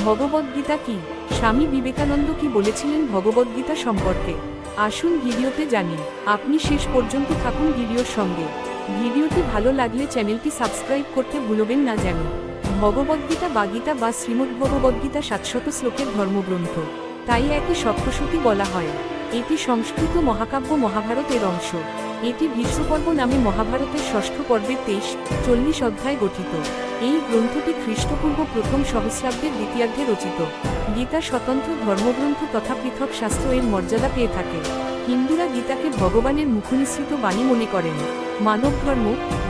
ভগবদ্গীতা কি? স্বামী বিবেকানন্দ কি বলেছিলেন ভগবদ্গীতা সম্পর্কে? আসুন ভিডিওতে জানি। আপনি শেষ পর্যন্ত থাকুন ভিডিওর সঙ্গে। ভিডিওটি ভালো লাগলে চ্যানেলটি সাবস্ক্রাইব করতে ভুলবেন না যেন। ভগবদ্গীতা বা গীতা বা শ্রীমদ্ভগবদ্গীতা সাতশত শ্লোকের ধর্মগ্রন্থ। তাই একে সপ্তশতী বলা হয়। এটি সংস্কৃত মহাকাব্য মহাভারতের অংশ। এটি ভীষ্মপর্ব নামে মহাভারতের ষষ্ঠ পর্বের তেইশ, চল্লিশ অধ্যায় গঠিত। এই গ্রন্থটি খ্রিস্টপূর্ব প্রথম সহস্রাব্দের দ্বিতীয়ার্ধে রচিত। গীতা স্বতন্ত্র ধর্মগ্রন্থ তথা পৃথক শাস্ত্র এর মর্যাদা পেয়ে থাকে। হিন্দুরা গীতাকে ভগবানের মুখনিসৃত বাণী মনে করেন। মানব ধর্ম,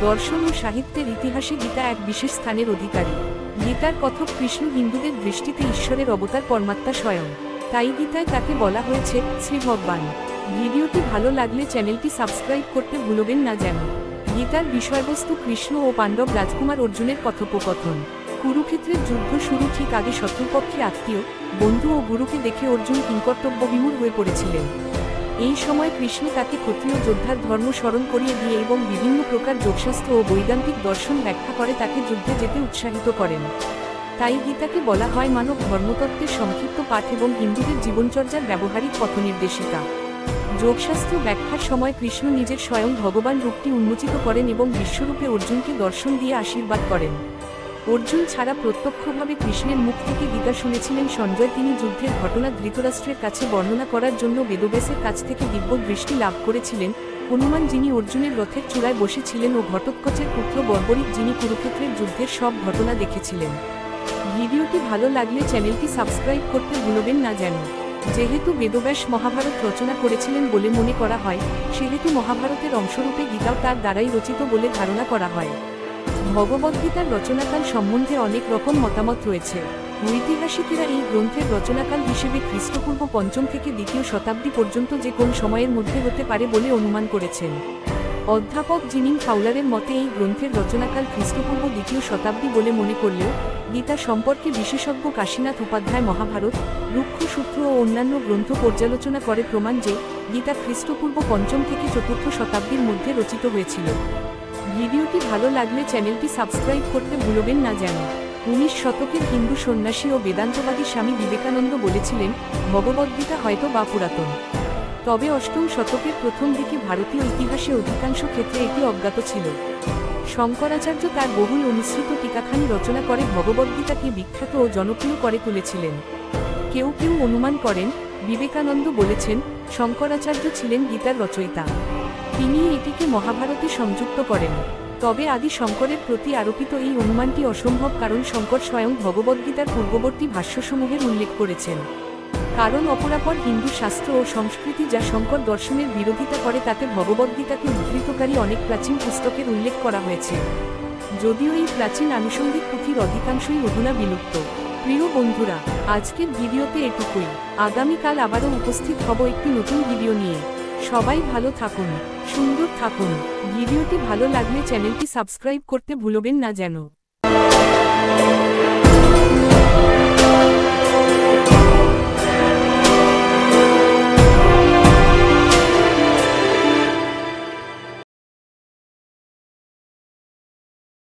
দর্শন ও সাহিত্যের ইতিহাসে গীতা এক বিশেষ স্থানের অধিকারী। গীতার কথক কৃষ্ণ হিন্দুদের দৃষ্টিতে ঈশ্বরের অবতার পরমাত্মা স্বয়ং। তাই গীতায় তাকে বলা হয়েছে শ্রী ভগবান ভিডিওটি ভালো লাগলে চ্যানেলটি সাবস্ক্রাইব করতে ভুলবেন না যেন। গীতার বিষয়বস্তু কৃষ্ণ ও পাণ্ডব রাজকুমার অর্জুনের কথোপকথন। কুরুক্ষেত্রের যুদ্ধ শুরু ঠিক আগে শত্রুপক্ষে আত্মীয়, বন্ধু ও গুরুকে দেখে অর্জুন কিংকর্তব্য বিমূর হয়ে পড়েছিলেন। এই সময় কৃষ্ণ তাকে ক্ষত্রিয় যোদ্ধার ধর্ম স্মরণ করিয়ে দিয়ে এবং বিভিন্ন প্রকার যোগশাস্ত্র ও বৈদান্তিক দর্শন ব্যাখ্যা করে তাকে যুদ্ধে যেতে উৎসাহিত করেন। তাই গীতাকে বলা হয় মানব ধর্মতত্ত্বের সংক্ষিপ্ত পাঠ এবং হিন্দুদের জীবনচর্যার ব্যবহারিক পথনির্দেশিকা। যোগশাস্ত্র ব্যাখ্যার সময় কৃষ্ণ নিজের স্বয়ং ভগবান রূপটি উন্মোচিত করেন এবং বিশ্বরূপে অর্জুনকে দর্শন দিয়ে আশীর্বাদ করেন। অর্জুন ছাড়া প্রত্যক্ষভাবে কৃষ্ণের মুখ থেকে গীতা শুনেছিলেন সঞ্জয়। তিনি যুদ্ধের ঘটনা ধৃতরাষ্ট্রের কাছে বর্ণনা করার জন্য বেদব্যাসের কাছ থেকে দিব্য দৃষ্টি লাভ করেছিলেন। হনুমান যিনি অর্জুনের রথের চূড়ায় বসেছিলেন ও ঘটোৎকচের পুত্র বর্বরিক যিনি কুরুক্ষেত্রের যুদ্ধের সব ঘটনা দেখেছিলেন। ভিডিওটি ভালো লাগলে চ্যানেলটি সাবস্ক্রাইব করতে ভুলবেন না যেন। যেহেতু বেদব্যাস মহাভারত রচনা করেছিলেন বলে মনে করা হয়, সেহেতু মহাভারতের অংশরূপে গীতাও তার দ্বারাই রচিত বলে ধারণা করা হয়। ভগবদ্গীতার রচনাকাল সম্বন্ধে অনেক রকম মতামত রয়েছে। ঐতিহাসিকেরা এই গ্রন্থের রচনাকাল হিসেবে খ্রিস্টপূর্ব পঞ্চম থেকে দ্বিতীয় শতাব্দী পর্যন্ত যে কোন সময়ের মধ্যে হতে পারে বলে অনুমান করেছেন। অধ্যাপক জিনিং ফাউলারের মতে এই গ্রন্থের রচনাকাল খ্রিস্টপূর্ব দ্বিতীয় শতাব্দী বলে মনে করলেও, গীতা সম্পর্কে বিশেষজ্ঞ কাশীনাথ উপাধ্যায় মহাভারত, রুক্ষ সূত্র ও অন্যান্য গ্রন্থ পর্যালোচনা করে প্রমাণ যে, গীতা খ্রিস্টপূর্ব পঞ্চম থেকে চতুর্থ শতাব্দীর মধ্যে রচিত হয়েছিল। ভিডিওটি ভালো লাগলে চ্যানেলটি সাবস্ক্রাইব করতে ভুলবেন না যেন। উনিশ শতকের হিন্দু সন্ন্যাসী ও বেদান্তবাদী স্বামী বিবেকানন্দ বলেছিলেন, ভগবদ্গীতা হয়তো বা পুরাতন। তবে অষ্টম শতকের প্রথম দিকে ভারতীয় ইতিহাসে অধিকাংশ ক্ষেত্রে এটি অজ্ঞাত ছিল। শঙ্করাচার্য তার বহুল অনুসৃত টিকাখানি রচনা করে ভগবদ্গীতাকে বিখ্যাত ও জনপ্রিয় করে তুলেছিলেন। কেউ কেউ অনুমান করেন, বিবেকানন্দ বলেছেন, শঙ্করাচার্য ছিলেন গীতার রচয়িতা। তিনি এটিকে মহাভারতে সংযুক্ত করেন। তবে আদি শঙ্করের প্রতি আরোপিত এই অনুমানটি অসম্ভব কারণ শঙ্কর স্বয়ং ভগবদ্গীতার পূর্ববর্তী ভাষ্যসমূহের উল্লেখ করেছেন। কারণ অপরাপর হিন্দু শাস্ত্র ও সংস্কৃতি যা শঙ্কর দর্শনের বিরোধিতা করে, তাতে ভগবদ্গীতাকে উদ্ধৃতকারী অনেক প্রাচীন পুস্তকের উল্লেখ করা হয়েছে। যদিও এই প্রাচীন আনুষঙ্গিক পুঁথির অধিকাংশই অধুনা বিলুপ্ত। প্রিয় বন্ধুরা, আজকের ভিডিওতে এটুকুই। আগামীকাল আবারও উপস্থিত হব একটি নতুন ভিডিও নিয়ে। সবাই ভালো থাকুন, সুন্দর থাকুন। ভিডিওটি ভালো লাগলে চ্যানেলটি সাবস্ক্রাইব করতে ভুলবেন না যেন।